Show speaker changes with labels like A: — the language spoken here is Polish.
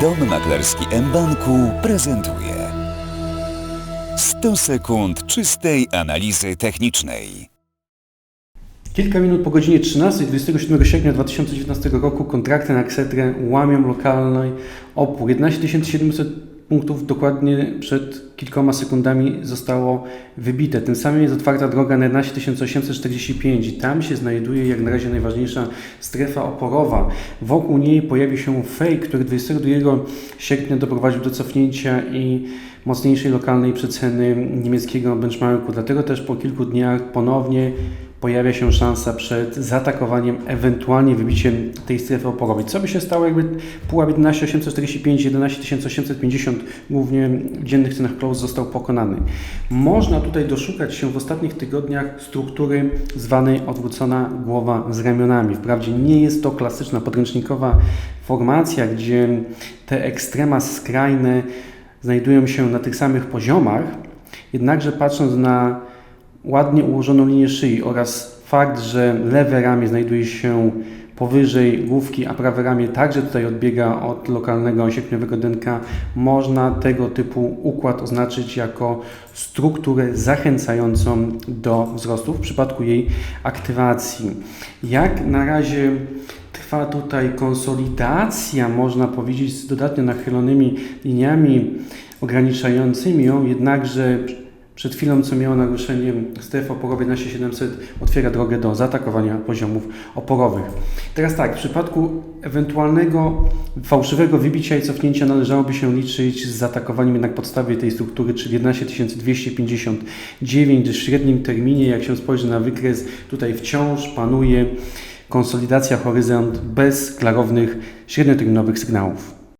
A: Dom maklerski mBanku prezentuje 100 sekund czystej analizy technicznej.
B: Kilka minut po godzinie 13 27 sierpnia 2019 roku kontrakty na Ksetrę łamią lokalny opór. 11 700 punktów dokładnie przed kilkoma sekundami zostało wybite. Tym samym jest otwarta droga na 11 845 i tam się znajduje jak na razie najważniejsza strefa oporowa. Wokół niej pojawi się fake, który 22 sierpnia doprowadził do cofnięcia i mocniejszej lokalnej przeceny niemieckiego benchmarku. Dlatego też po kilku dniach ponownie pojawia się szansa przed zaatakowaniem, ewentualnie wybiciem tej strefy oporowej. Co by się stało, jakby pułap 11845, 11850 głównie w dziennych cenach close został pokonany? Można tutaj doszukać się w ostatnich tygodniach struktury zwanej odwrócona głowa z ramionami. Wprawdzie nie jest to klasyczna podręcznikowa formacja, gdzie te ekstrema skrajne znajdują się na tych samych poziomach, jednakże patrząc na ładnie ułożoną linię szyi oraz fakt, że lewe ramię znajduje się powyżej główki, a prawe ramię także tutaj odbiega od lokalnego sierpniowego dętka, można tego typu układ oznaczyć jako strukturę zachęcającą do wzrostu w przypadku jej aktywacji. Jak na razie trwa tutaj konsolidacja, można powiedzieć, z dodatnio nachylonymi liniami ograniczającymi ją, jednakże przed chwilą, co miało naruszenie strefy oporowej 11700, otwiera drogę do zaatakowania poziomów oporowych. Teraz tak, w przypadku ewentualnego fałszywego wybicia i cofnięcia należałoby się liczyć z zaatakowaniem jednak podstawy tej struktury, czyli 11259, gdyż w średnim terminie, jak się spojrzy na wykres, tutaj wciąż panuje konsolidacja horyzont bez klarownych średnioterminowych sygnałów.